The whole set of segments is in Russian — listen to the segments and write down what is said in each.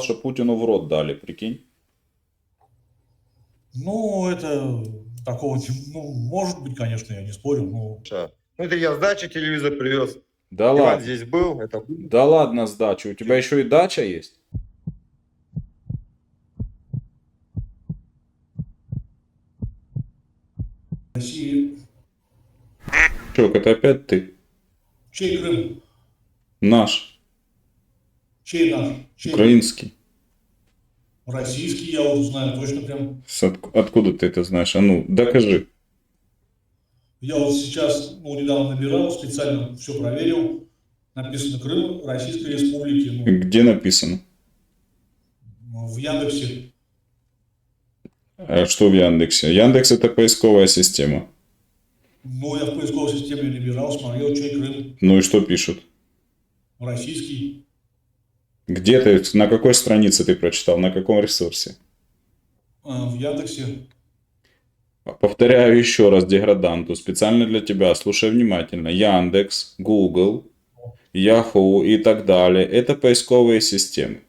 что Путину в рот дали, прикинь. Ну, это такого, ну, может быть, конечно, я не спорю, но. Ну, это я с дачи телевизор привез. Да Иван ладно. здесь был. Это... Да ладно сдача. У тебя еще и дача есть? России... Чувак, это опять ты. Чей Крым? Наш. Чей наш? Чей? Украинский. Российский, я знаю точно прям. Откуда ты это знаешь? А ну, докажи. Я вот сейчас, ну, недавно набирал, специально все проверил. Написано Крым Российской Республики. Ну, Где написано? в Яндексе. А что в Яндексе? Яндекс это поисковая система. Ну, я в поисковой системе набирал, смотрел, чей Крым. Ну и что пишут? Российский. Где ты, на какой странице ты прочитал, на каком ресурсе? А, в Яндексе. Повторяю еще раз деграданту, специально для тебя, слушай внимательно. Яндекс, Google, Yahoo и так далее – это поисковые системы.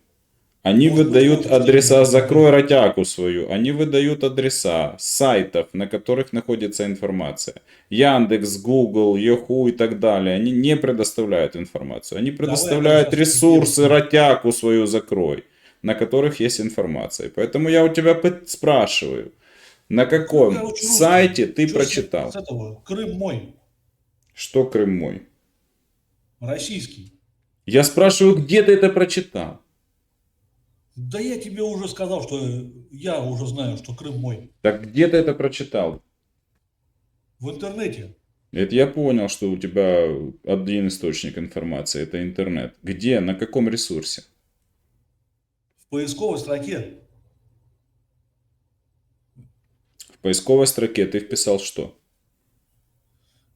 Они выдают адреса, закрой ротяку свою, они выдают адреса сайтов, на которых находится информация. Яндекс, Google, Yahoo и так далее, они не предоставляют информацию. Они предоставляют ресурсы, ротяку свою закрой, на которых есть информация. Поэтому я у тебя спрашиваю, на каком учу сайте ты с- прочитал? С этого? Крым мой. Что Крым мой? Российский. Я спрашиваю, где ты это прочитал? Да я тебе уже сказал, что я уже знаю, что Крым мой. Так где ты это прочитал? В интернете. Это я понял, что у тебя один источник информации, это интернет. Где, на каком ресурсе? В поисковой строке. В поисковой строке ты вписал что?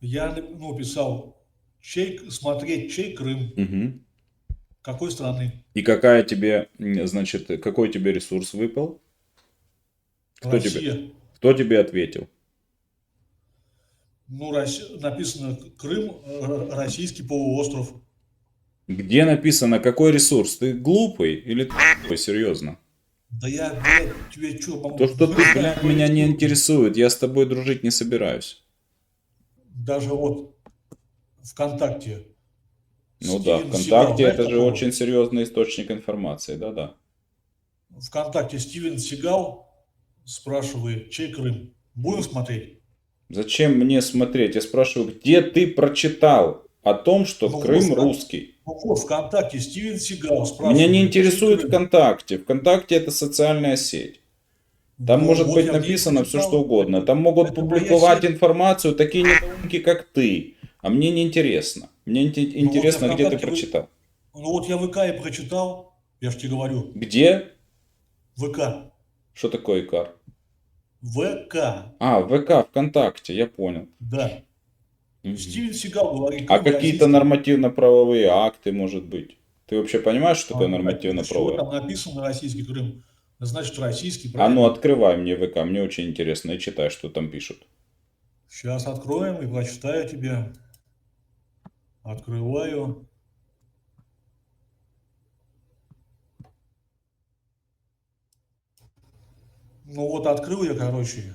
Я ну, писал, чей, смотреть, чей Крым, Мгм. Какой страны. И какая тебе, значит, какой тебе ресурс выпал? Кто Россия. Кто тебе ответил? Ну, Росси- написано Крым, э, российский полуостров. Где написано, какой ресурс? Ты глупый или ты серьезно? Да я, блядь, тебе что могу... То, что ты, блядь, меня не интересует, я с тобой дружить не собираюсь. Даже вот ВКонтакте. Ну да, ВКонтакте Сигал, это же такого? очень серьезный источник информации, да-да. ВКонтакте Стивен Сигал спрашивает, чей Крым. Будем смотреть? Зачем мне смотреть? Я спрашиваю, где ты прочитал о том, что Ну, Крым вот, русский? Ну вот, ВКонтакте Стивен Сигал спрашивает. Меня не интересует? ВКонтакте. ВКонтакте это социальная сеть. Там Ну, может вот быть написано все что угодно. Там могут Это публиковать информацию такие недоумки, как ты. А мне не интересно. Мне Ну, вот интересно, я где ты прочитал. Ну вот я ВК и прочитал, я же тебе говорю, Где? ВК. Что такое икар? ВК, А, ВК, ВКонтакте, я понял. да. Мгм. Стивен Сигал говорит. А Крым какие-то нормативно-правовые акты, может быть? Ты вообще понимаешь, что такое А, Всего нормативно-правовые? там написано российский Крым. Значит, российский, А ну правильно? открывай мне ВК, мне очень интересно, и читай, что там пишут. Сейчас откроем и прочитаю тебе. Открываю. Ну вот открыл я, короче.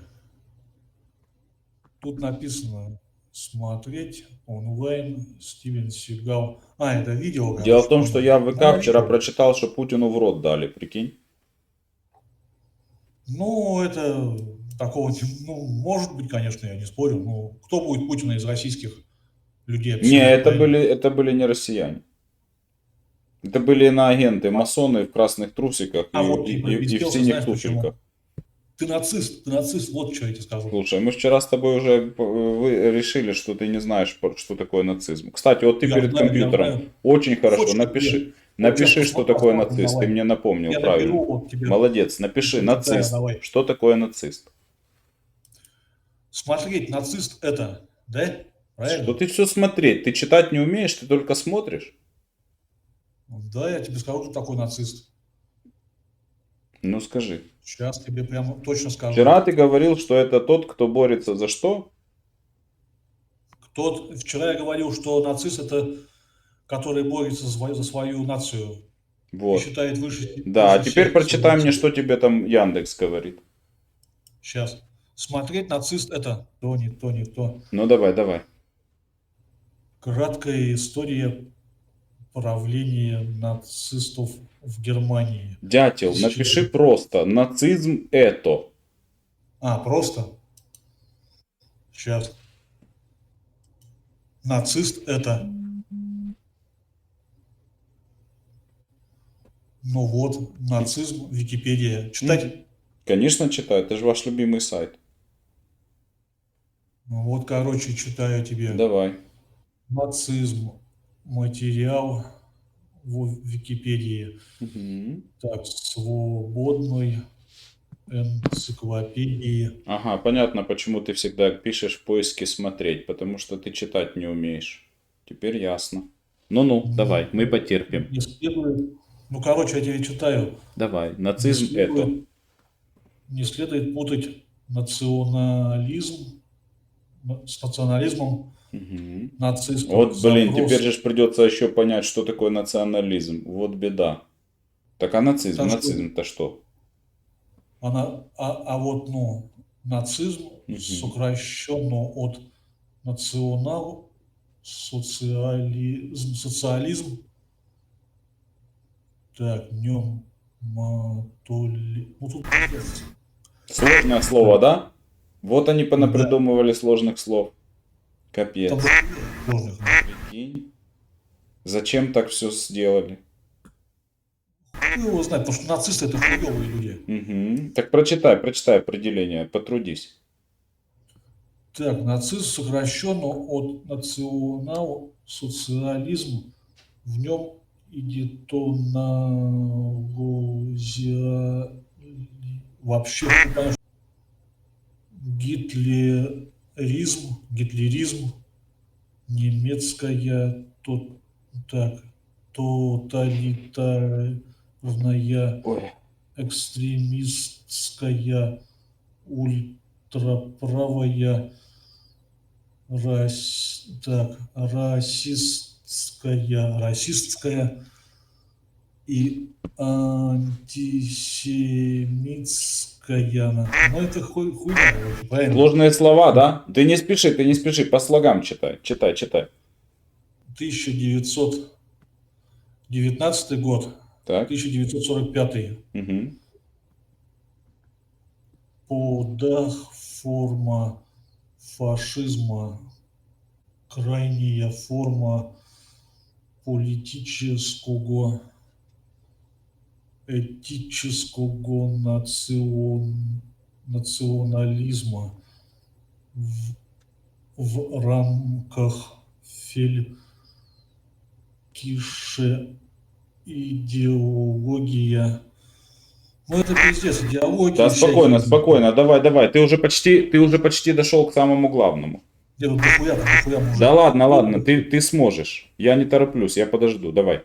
Тут написано смотреть онлайн Стивен Сигал. А, это видео. короче, Дело в том, что я в ВК Да, вчера видео. прочитал, что Путину в рот дали, прикинь. Ну, это такого, ну, может быть, конечно, я не спорю. Ну, кто будет Путина из российских людей? Не, это правильно? были, это были не россияне. Это были иноагенты, масоны в красных трусиках А и, вот и- ты и- и в синих туфельках. Ты нацист, ты нацист, вот что я тебе скажу. Слушай, мы вчера с тобой уже э, вы решили, что ты не знаешь, что такое нацизм. Кстати, вот ты Я перед знаю, я компьютером. знаю. Очень хорошо, Хочешь, напиши, я- напиши, что такое нацист. Ты давай. мне напомнил, Я правильно. наберу вот тебе. Молодец, напиши, Да, нацист. давай. Что такое нацист? Смотреть, нацист это, да? Правильно? Что ты все смотреть? Ты читать не умеешь, ты только смотришь? Да, я тебе скажу, кто такой нацист. Ну скажи. Сейчас тебе прямо точно скажу. Вчера ты говорил, что это тот, кто борется за что? Кто, вчера я говорил, что нацист это, который борется за свою, за свою нацию. Вот. и считает выше. Да, а выше теперь всех прочитай мне, что тебе там Яндекс говорит. Сейчас. Смотреть нацист это то, не то, не то. Ну давай, давай. Краткая история правления нацистов в Германии. Дятел, Тысяча- напиши просто. Нацизм это. А, просто. Сейчас. Нацист это. Ну вот, нацизм, Википедия. Читать? Конечно, читай, это же ваш любимый сайт. Ну Вот, короче, читаю тебе. Давай. Нацизм. Материал в Википедии. Мгм. Так, свободной энциклопедии. Ага, понятно, почему ты всегда пишешь в поиске смотреть, потому что ты читать не умеешь. Теперь ясно. Ну-ну, давай, мы потерпим. Не следует... Ну, короче, я тебе читаю. Давай, Не нацизм это. следует- Не следует путать национализм на- с национализмом Мгм. нацистов. Вот, блин, Запрос- теперь же придется еще понять, что такое национализм. Вот беда. Так а нацизм, что- нацизм-то что? Она, а, а вот, ну, нацизм Мгм. сокращенно от национал, социализм, социализм. Так, нем матоли... Ну, тут. Сложное слово, да? Вот они понапридумывали сложных слов. Капец. Прикинь. Зачем так все сделали? Хуй его знает, потому что нацисты это хуевые люди. Мгм. Так прочитай, прочитай определение, потрудись. Так, нацизм сокращенно от национал-социализм. В нем идитонология... Вообще, хуй поймешь. гитлеризм, гитлеризм, немецкая, то, так, тоталитарная Ой. экстремистская, ультраправая, рас, так, расистская, расистская и антисемитская. Ну, это хуй, хуйня, правильно? Сложные слова, да? Ты не спеши, ты не спеши, по слогам читай. Читай, читай. 1919 год, Так. 1945 Мгм. Подах форма фашизма, крайняя форма политического, этического национ, национализма в, в рамках фелькише идеология. Ну это пиздец, идеология. Да, спокойно, всякие. спокойно, давай, давай. Ты уже почти, ты уже почти дошел к самому главному. Не, ну дохуя, дохуя. Да ладно, ладно, ты, ты сможешь. Я не тороплюсь, я подожду, давай.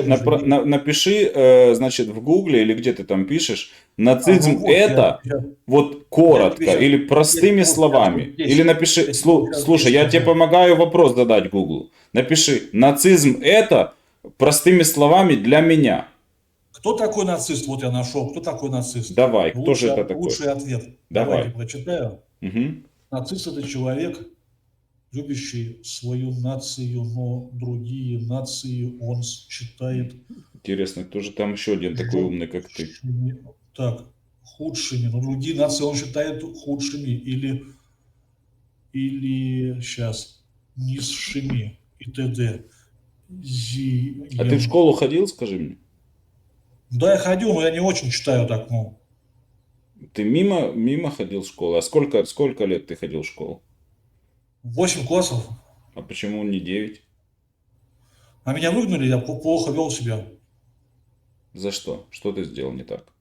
Напра- на- напиши, э, значит, в гугле или где ты там пишешь, нацизм А, ну вот, это, я- я- вот коротко Я или простыми Я- словами. я- Или напиши, я- слу- я- слушай, я я- тебе помогаю вопрос задать Гуглу. Напиши, нацизм это простыми словами для меня. Кто такой нацист? Вот я нашел. Кто такой нацист? Давай, кто лучший, же это такой? лучший ответ. Давай. Давайте прочитаю. Мгм. Нацист это человек, любящий свою нацию, но другие нации он считает Интересно, кто же там еще один такой умный, как ты? Так, худшими. Но другие нации он считает худшими или, или сейчас, низшими и т.д. Зи- А ты в школу ходил, скажи мне? Да, я ходил, но я не очень читаю так, ну. Ты мимо, мимо ходил в школу? А сколько, сколько лет ты ходил в школу? 8 классов. А почему не 9? А меня выгнали, я пл- плохо вел себя. За что? Что ты сделал не так?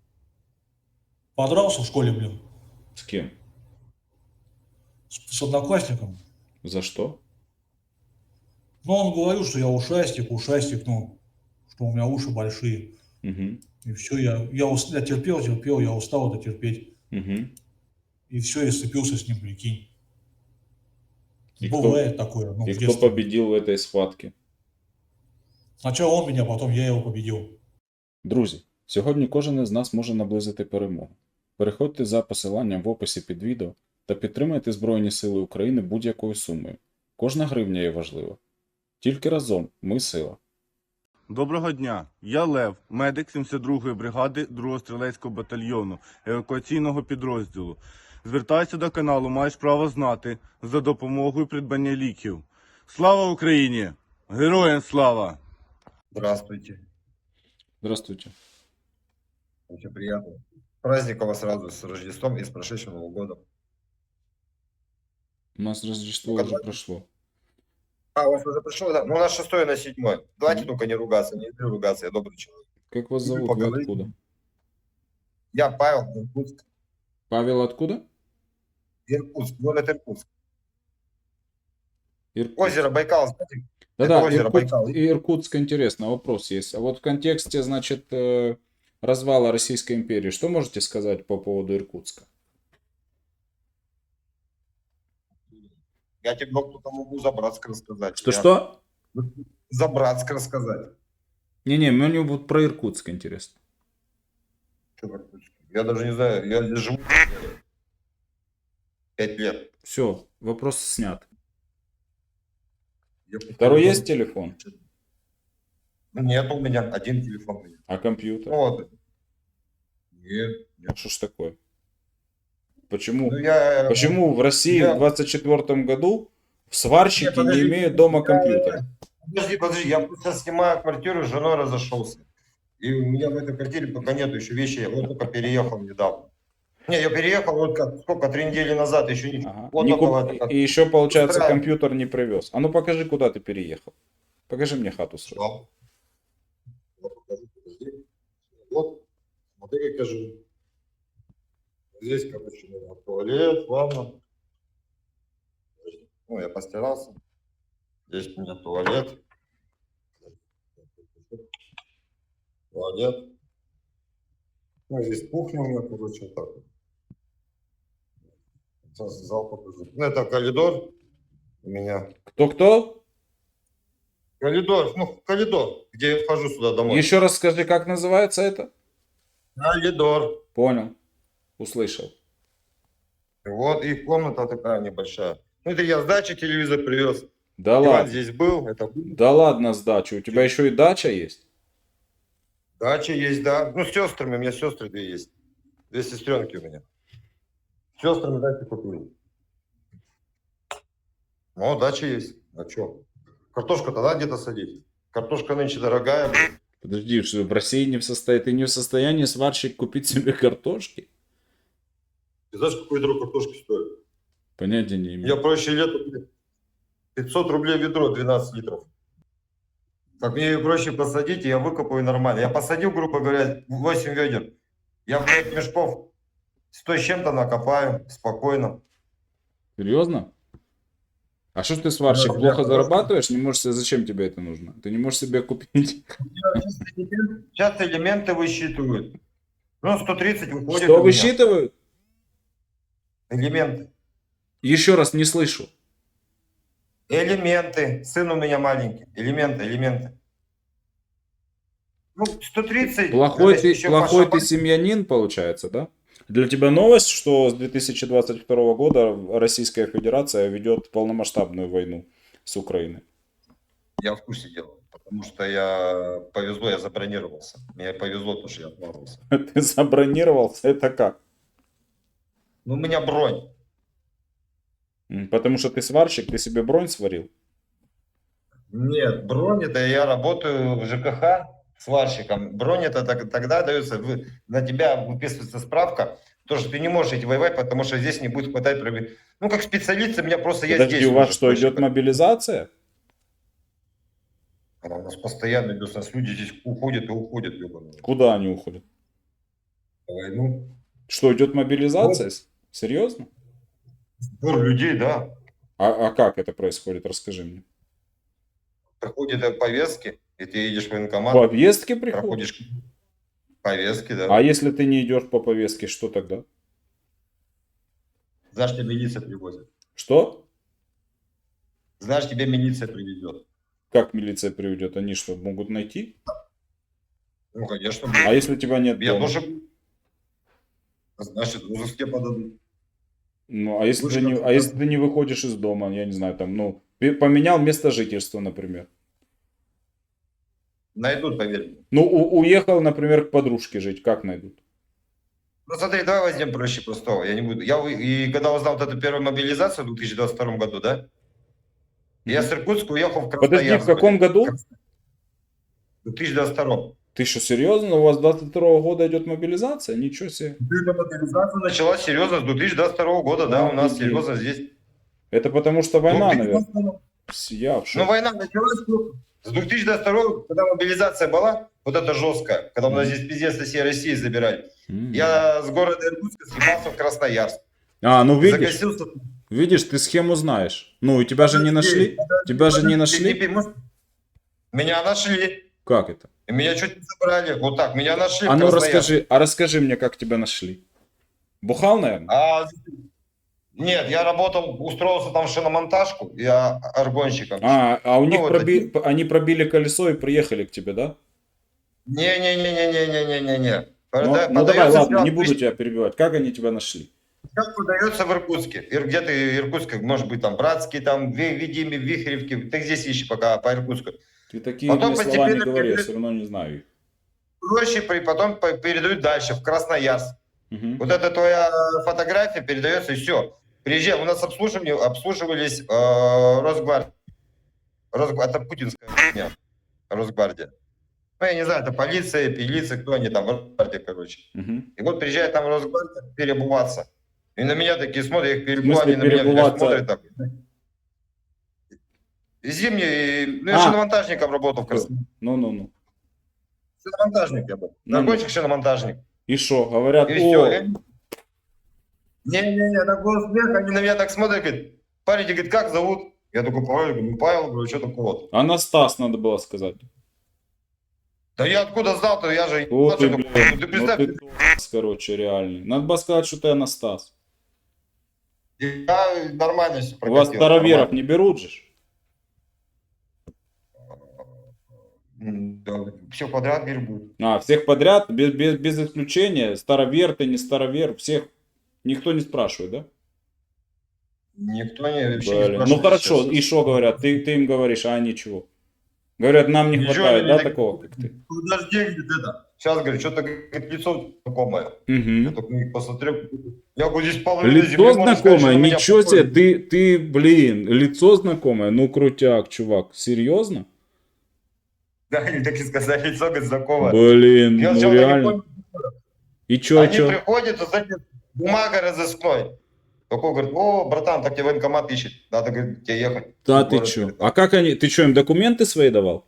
Подрался в школе, блин, С кем? с, с одноклассником. За что? Ну, он говорил, что я ушастик, ушастик, ну, что у меня уши большие. Угу. И все, я, я, ус- я терпел, терпел, я устал это терпеть. Угу. И все, я сцепился с ним, прикинь. И кто- такое. Ну, И в кто победил в этой схватке? Сначала он меня, потом я его победил. Друзі, сьогодні кожен із нас може наблизити перемогу. Переходьте за посиланням в описі під відео та підтримайте Збройні Сили України будь-якою сумою. Кожна гривня є важлива. Тільки разом ми сила. Доброго дня, я Лев, медик 72-ї бригади 2-го стрілецького батальйону евакуаційного підрозділу. Звертаюся до каналу, маєш право знати за допомогою придбання ліків. Слава Україні! Героям слава! Здравствуйте. Здравствуйте. Очень приятно. Праздник у вас сразу с Рождеством и с прошедшим Новым годом. У нас Рождество Ну-ка, уже давай. прошло. А, у вас уже пришло, да? Ну, у нас шестое на седьмой. Давайте только не ругаться, не люблю ругаться, я добрый человек. Как вас Ну, зовут? Вы поговорите. откуда? Я Павел, Иркутск. Павел откуда? Иркутск, город Иркутск. Иркутск. Озеро Байкал, знаете? Да-да, озеро Иркут- Байкал. Иркутск интересно, вопрос есть. А вот в контексте, значит, э, развала Российской империи, что можете сказать по поводу Иркутска? Я тебе кто-то могу за Братск рассказать. Я- Что-что? За Братск рассказать. Не-не, мне вот про Иркутск интересно. Чё в Иркутске? Я даже не знаю, я здесь живу пять лет. Все, вопрос снят. Я Второй есть телефон? Нет у меня, один телефон. А компьютер? Вот. Нет. Ну, Что ж такое? Почему? Ну, я... Почему в России я- в 24 году сварщики Нет, подожди. не имеют дома Я- компьютера? Подожди, подожди, я просто снимаю квартиру, с женой разошелся. И у меня в этой квартире пока нету еще вещей, я вот только переехал недавно. Не, я переехал вот как, сколько, три недели назад, еще не... Ага. Вот Не куп- это как- И еще, получается, устраивает. компьютер не привез. А ну покажи, куда ты переехал. Покажи мне хату свою. Вот, смотри, как живу. Здесь, короче, туалет, ванна. Ну, я постирался. Здесь у меня туалет. Туалет. Ну, здесь кухня у меня, короче, вот так вот. Сейчас зал покажу. Ну, это коридор у меня. Кто-кто? Коридор, ну, коридор, где я вхожу сюда домой. Еще раз скажи, как называется это? Коридор. Понял. Услышал. Вот, и комната такая небольшая. Ну, это я с дачи телевизор привез. Да Иван ладно. здесь был, это был. Да ладно сдача. У тебя еще и дача есть? Дача есть, да. Ну, с сестрами, у меня сестры две есть. Две сестренки у меня. С сестрами дачу купил. Ну, дача есть. А что? Картошка-то надо где-то садить. Картошка нынче дорогая. блин. Подожди, что в России не в состоянии, ты не в состоянии сварщик купить себе картошки? Ты знаешь, какое ведро картошки стоит? Понятия не Я имею. проще лету блин, 500 рублей ведро, 12 литров. Так мне ее проще посадить, и я выкопаю нормально. Я посадил, грубо говоря, 8 ведер. Я, блядь, мешков 100 с чем-то накопаю спокойно. Серьезно? А что ты сварщик Да, плохо зарабатываешь? Не можешь себе, зачем тебе это нужно? Ты не можешь себе купить. Сейчас элементы высчитывают. Ну, 130 выходит Что высчитывают? Элементы. Еще раз не слышу. Элементы. Сын у меня маленький. Элементы, элементы. Ну, 130. Плохой ты, плохой ты семьянин, получается, да? Для тебя новость, что с 2022 года Российская Федерация ведет полномасштабную войну с Украиной. Я в курсе дела. Потому что я повезло, я забронировался. Мне повезло, потому что я отмазался. Ты забронировался, это как? Ну, у меня бронь. Потому что ты сварщик, ты себе бронь сварил? Нет, бронь это я работаю в ЖКХ сварщиком. Бронь это так- тогда дается, вы- на тебя выписывается справка, то, что ты не можешь идти воевать, потому что здесь не будет хватать... проби- Ну, как специалист, у меня просто я Подожди, здесь. у вас что, идет мобилизация? Она у нас постоянно идет, у нас люди здесь уходят и уходят, ебаные. Куда они уходят? На войну. Что, идет мобилизация? С- Серьезно? Сбор людей, да. А, а как это происходит? Расскажи мне. Приходят э, повестки, и ты едешь в военкомат, Повестки приходят? проходишь повестки, да. А если ты не идешь по повестке, что тогда? Знаешь, тебя милиция привозит. Что? Знаешь, тебя милиция приведет. Как милиция приведет? Они что, могут найти? Ну, конечно. А если тебя нет Я дома? тоже... Значит, в узоске подадут. Ну, а если, ты не, а если ты не выходишь из дома, я не знаю, там, ну, поменял место жительства, например. Найдут, поверь мне. Ну, у- уехал, например, к подружке жить, как найдут? Ну смотри, давай возьмем проще простого. Я не буду. Я у- и когда узнал вот эту первую мобилизацию в 2022 году, да? Я с Иркутска уехал в Подожди, Красноярск. в каком блин. году? В 2022. Ты что, серьезно? У вас 22 года идет мобилизация? Ничего себе. Эта мобилизация началась серьезно с 2022 года, да, у нас Офигеть. серьезно здесь. Это потому что война, Ну, наверное. 2022. Я в Ну, шоке. война началась ну, с 2022, когда мобилизация была, вот это жесткая, когда у нас здесь пиздец со всей России забирали. Я с города Иркутска съебался в Красноярск. А, ну видишь, Загасился. видишь, ты схему знаешь. Ну, и тебя же не нашли? Тебя же не нашли? Меня нашли. Как это? Меня чуть не забрали. Вот так, меня нашли. А ну расскажи, а расскажи мне, как тебя нашли. Бухал, наверное? А, нет, я работал, устроился там в шиномонтажку, я аргонщиком. А, а у Ну, них вот проби- они пробили колесо и приехали к тебе, да? Не-не-не-не-не-не-не-не. Ну, ну давай, ладно, не буду тебя перебивать. Как они тебя нашли? Как продается в Иркутске? Ир- Где ты Иркутск, может быть, там, Братский, там, Ви- Видиме, Вихревки. Ты здесь ищи пока по Иркутску. Ты такие Потом мне слова не говори, я все равно не знаю их. Проще, потом по- передают дальше, в Красноярск. Мгм. Вот эта твоя фотография передается, и все. Приезжай, у нас обслуживание, обслуживались э, Росгвардия. Росгва- Это путинская хуйня, Росгвардия. Ну, я не знаю, это полиция, полиция, кто они там, Росгвардия, короче. Мгм. И вот приезжает там Росгвардия перебываться. И на меня такие смотрят, я их перебываю, они на меня смотрят так. Зимний, ну, я А. шиномонтажником работал в Красноярске. Ну-ну-ну. Шиномонтажник я был. Ну, ну. Наркотик шиномонтажник. И что, говорят, И о, Не-не-не, такой смех, они на меня так смотрят, говорят, парень, говорит, как зовут? Я такой, Павел, говорю, ну, Павел, говорю, что такого? Анастас надо было сказать. Да я откуда знал-то, я же... О, Ну, ты, такое? Ну, ты ну представь, ты тупец, короче, реальный. Надо было сказать, что ты Анастас. я нормально все У вас староверов не берут же? Все подряд берут. А, всех подряд, без, без, без исключения, старовер ты, не старовер, всех, никто не спрашивает, да? Никто не, вообще не Блин. спрашивает Ну хорошо, сейчас. и что говорят? Ты, ты им говоришь, а они чего? Говорят, нам не Ничего хватает, да, не- такого, как ты? Подожди, это. Сейчас, говорит, что-то говорит, лицо знакомое. Я Мгм. только них посмотрел. Я говорю, здесь половина земли, Лицо сказать, знакомое, меня ничего себе, ты, ты, блин, лицо знакомое, ну крутяк, чувак, серьезно? Да, они так и сказали, лицо, говорит, знакомое. Блин, Я ну не реально. И чё, Они чё? приходят, и знаете, бумага разыскной. Такой говорит, о, братан, так тебе военкомат ищет. Надо, говорит, тебе ехать. Да ты город». чё? А как они, ты чё, им документы свои давал?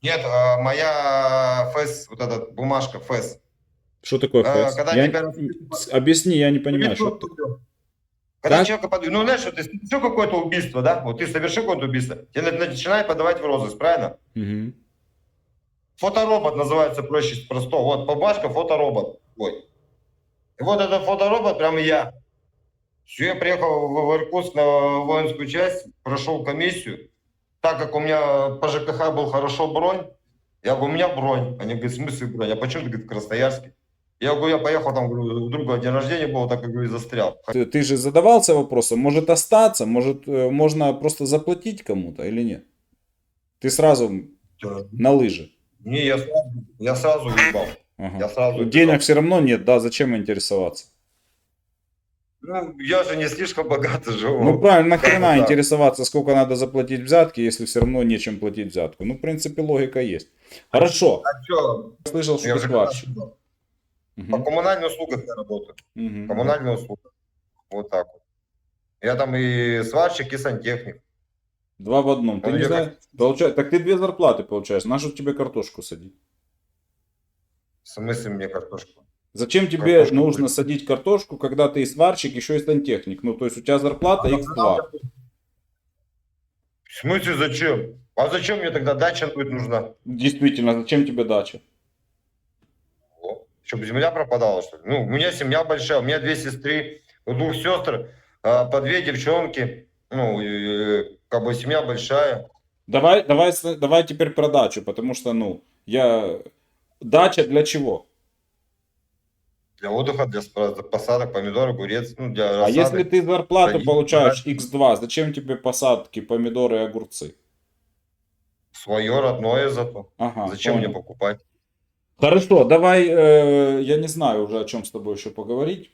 Нет, а, моя ФЭС, вот эта бумажка ФЭС. Что такое А, ФЭС? когда Я- тебя- Объясни, я не понимаю, что это. Когда Как? человека под... Ну, знаешь, вот ты совершил какое-то убийство, да? Вот ты совершил какое-то убийство, тебе на- начинают подавать в розыск, правильно? Мгм. Фоторобот называется проще простого. Вот бумажка, фоторобот. Ой. И вот этот фоторобот прям я. Все, я приехал в Иркутск на воинскую часть, прошел комиссию. Так как у меня по ЖКХ был хорошо бронь, я говорю, у меня бронь. Они говорят, в смысле бронь? А почему ты, говорит, в Красноярске? Я говорю, я поехал там, говорю, у друга день рождения был, так как говорю, и застрял. Ты, ты же задавался вопросом, может остаться, может э, можно просто заплатить кому-то или нет? Ты сразу на лыжи. Не, я сразу, я сразу уебал. Ага. Я сразу Денег все равно нет, да, зачем интересоваться? Ну, я же не слишком богато живу. Ну правильно, как нахрена да. интересоваться, сколько надо заплатить взятки, если все равно нечем платить взятку? Ну, в принципе, логика есть. Хорошо, А что? я слышал, что Я ты сварщик. сказал. По коммунальным услугам я работаю. Мгм. Коммунальные услуги. Вот так вот. Я там и сварщик, и сантехник. Два в одном. Ты Ну, не знаешь? Получай- Так ты две зарплаты получаешь. На что тебе картошку садить? В смысле мне картошку? Зачем тебе Картошку нужно будет. садить картошку, когда ты и сварщик, еще и сантехник? Ну, то есть у тебя зарплата x2. В смысле зачем? А зачем мне тогда дача будет нужна? Действительно, зачем тебе дача? Чтобы земля пропадала, что ли? Ну, у меня семья большая, у меня две сестры, у двух сестр, а, по две девчонки. Ну, как бы семья большая. Давай, давай, давай теперь про дачу, потому что, ну, Я... Дача для чего? Для отдыха, для посадок, помидор, огурец, ну, для А рассады. если ты зарплату Садить, получаешь x2, зачем тебе посадки, помидоры и огурцы? Свое родное зато. Ага, Зачем понял. мне покупать? Хорошо, давай, э, я не знаю уже, о чем с тобой еще поговорить.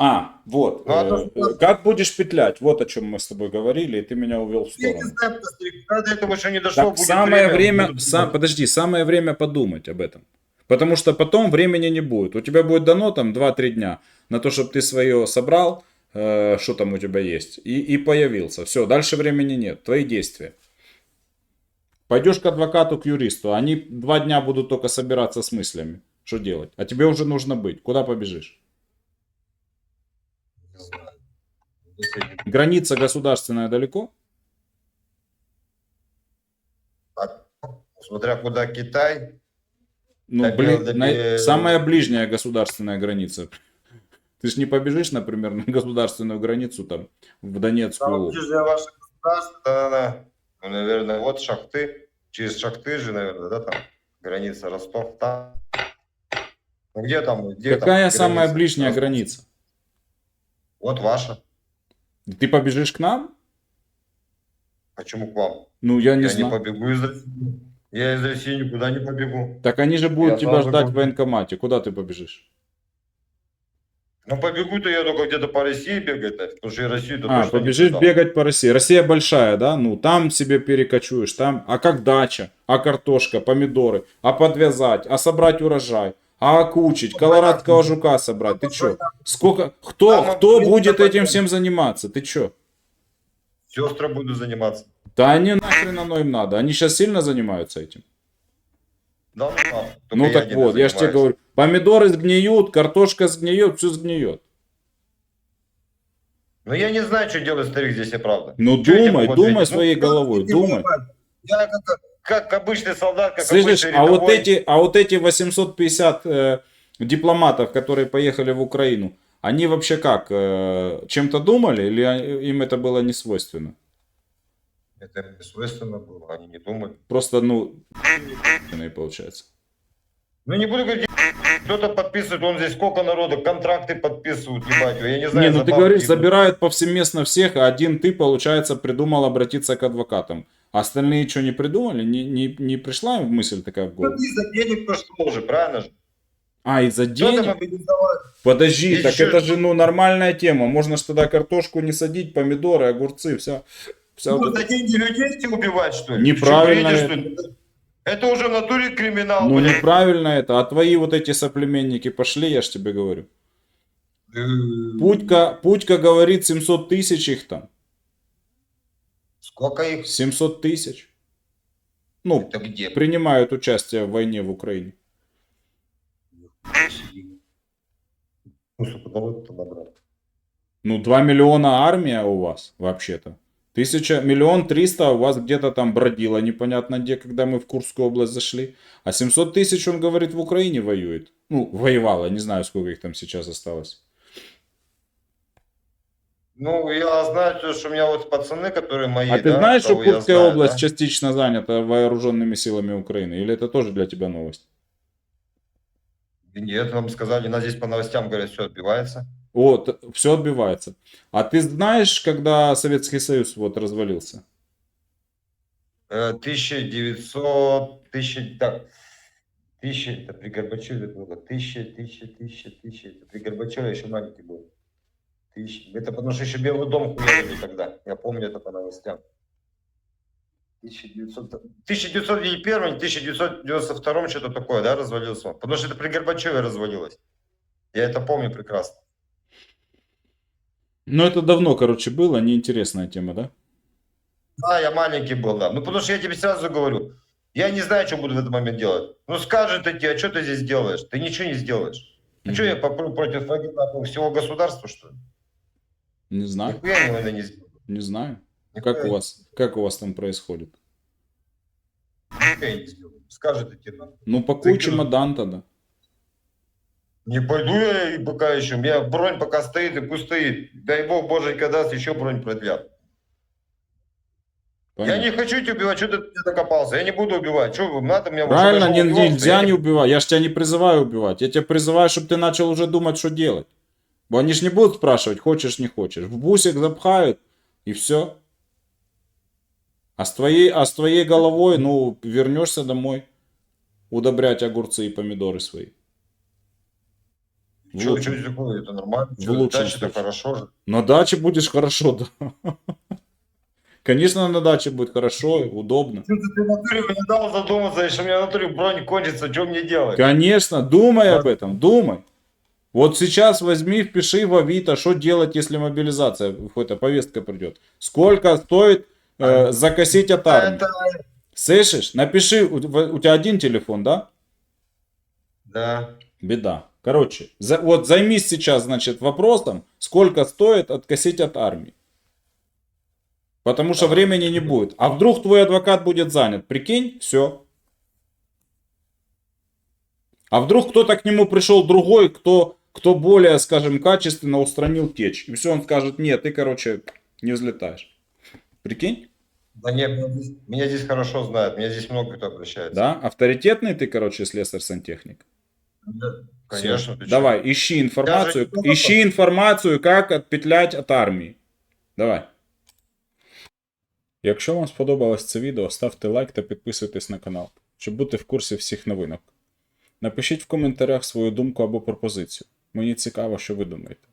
А, вот. Ну, а то, э, как будешь петлять? Вот о чем мы с тобой говорили, и ты меня увел в Я не сторону. знаю, до этого еще не дошло. Так будет самое время, буду сам, подожди, самое время подумать об этом. Потому что потом времени не будет. У тебя будет дано там 2-3 дня на то, чтобы ты свое собрал, э, что там у тебя есть, и, и появился. Все, дальше времени нет. Твои действия. Пойдешь к адвокату, к юристу. Они два дня будут только собираться с мыслями. Что делать? А тебе уже нужно быть. Куда побежишь? Граница государственная далеко? так, Смотря куда Китай, Ну, Так, блин, надо на- самая ближняя государственная граница. Ты ж не побежишь, например, на государственную границу там в Донецкую там ваше государство, да, да. Ну, наверное, вот шахты, через шахты же, наверное, да, там граница Ростов, там. Ну, где там? Где там Какая самая граница? ближняя граница? Вот ваша. Ты побежишь к нам? Почему к вам? Ну, я не Я знаю. не побегу из России. Я из России никуда не побегу. Так они же будут Я тебя ждать говорю. в военкомате. Куда ты побежишь? Ну, побегу-то я только где-то по России бегать, потому что я Россию-то А, побежишь бегать по России. Россия большая, да? Ну, там себе перекочуешь, там. А как дача? А картошка, помидоры? А подвязать? А собрать урожай? А окучить? Колорадского жука собрать? Ты чё? Сколько? Кто, кто будет этим всем заниматься? Ты чё? Сестры буду заниматься. Да они нахрен оно им надо. Они сейчас сильно занимаются этим. Да, ну, ну я так ними вот, я же тебе говорю, помидоры сгниют, картошка сгниет, все сгниет. Ну, я не знаю, что делать, старик, здесь и правда. Ну я тебе думай, думай ответить? своей Ну, головой, я думай. Я как, как обычный солдат, как Слышишь, обычный а вот рядовой. эти, а вот эти 850 э, дипломатов, которые поехали в Украину, они вообще как, э, чем-то думали или им это было не свойственно? Это не свойственно было, они не думали. Просто, ну, получается. Ну, не буду говорить, кто-то подписывает, он здесь сколько народу, контракты подписывают, ебать, я не знаю. Не, ну ты говоришь, идут. забирают повсеместно всех, а один ты, получается, придумал обратиться к адвокатам. А остальные что, не придумали? Не, не, не пришла им мысль такая в Ну, голову? из-за денег пошло уже, правильно же? А, из-за денег? Подожди, Есть так это же, ну, нормальная тема. Можно ж тогда картошку не садить, помидоры, огурцы, вся, вся Ну, вот за деньги людей убивать, что ли? Неправильно что, бредишь, что ли? Это уже в натуре криминал, Ну, неправильно это. А твои вот эти соплеменники пошли, я ж тебе говорю. Э, Путька, Путька говорит 700 тысяч их там. Сколько их? 700 тысяч. Ну, Это где? принимают участие в войне в Украине. Ну, сколько народу-то набрали? Ну, 2 миллиона армия у вас, вообще-то. Тысяча, миллион триста у вас где-то там бродило, непонятно где, когда мы в Курскую область зашли. А 700 тысяч, он говорит, в Украине воюет. Ну, воевало, не знаю, сколько их там сейчас осталось. Ну, я знаю, то, что у меня вот пацаны, которые мои, А ты да, знаешь, что Курская знаю, область да? частично занята вооруженными силами Украины? Или это тоже для тебя новость? Нет, нам сказали, нас здесь по новостям говорят, все отбивается. Вот, все отбивается. А ты знаешь, когда Советский Союз вот развалился? Э, 1900, 1000, так, 1000, это при Горбачеве было, 1000, 1000, 1000, 1000, это при Горбачеве еще маленький был. 1000, это потому что еще Белый дом хуярили тогда, я помню это по новостям. 1900, 1991, 1992 что-то такое, да, развалился он. Потому что это при Горбачеве развалилось. Я это помню прекрасно. Ну, это давно, короче, было, неинтересная тема, да? Да, я маленький был, да. Ну, потому что я тебе сразу говорю, я не знаю, что буду в этот момент делать. Ну, скажет тебе, а что ты здесь делаешь? Ты ничего не сделаешь. А что, я попру против всего государства, что ли? Не знаю, Нихуя я наверное, не сделаю. не знаю. Нихуя Как у вас, как у вас там происходит? нихуя я не сделаю. Идти нахуй. Ну, пакуй чемодан тогда. Не пойду я и пока еще. У меня бронь пока стоит и пусть стоит. Дай бог, боженька даст, еще бронь продлят. Понятно. Я не хочу тебя убивать, что ты мне докопался? Я не буду убивать. Что, надо меня Правильно, не, нельзя я не убивать. Я ж тебя не призываю убивать. Я тебя призываю, чтобы ты начал уже думать, что делать. Бо они ж не будут спрашивать, хочешь, не хочешь. В бусик запхают, и все. А с твоей, а с твоей головой, ну, вернешься домой удобрять огурцы и помидоры свои. В Что, лучшем- что такое? Это нормально? В Что, случае. хорошо же. На даче будешь хорошо, да. Конечно, на даче будет хорошо, удобно. Что ты, натуре мне дал задуматься, если у меня натуре бронь кончится, что мне делать? Конечно, думай Да. об этом, думай. Вот сейчас возьми, впиши в Авито, что делать, если мобилизация, какая-то повестка придет. Сколько стоит э, закосить от армии? Это... Слышишь? Напиши, у, у тебя один телефон, да? Да. Беда. Короче, за- вот займись сейчас, значит, вопросом, сколько стоит откосить от армии. Потому что времени не будет. А вдруг твой адвокат будет занят? Прикинь, все. А вдруг кто-то к нему пришел другой, кто, кто более, скажем, качественно устранил течь. И все, он скажет, нет, ты, короче, не взлетаешь. Прикинь? Да нет, меня здесь, меня здесь хорошо знают, меня здесь много кто обращается. Да? Авторитетный ты, короче, слесарь-сантехник. Да, Конечно. Всё. ты чё? Давай, ищи информацию. Я же не Ищи інформацію, як відпетлять від армії. Давай. Якщо вам сподобалось це відео, ставте лайк та підписуйтесь на канал, щоб бути в курсі всіх новинок. Напишіть в коментарях свою думку або пропозицію. Мені цікаво, що ви думаєте.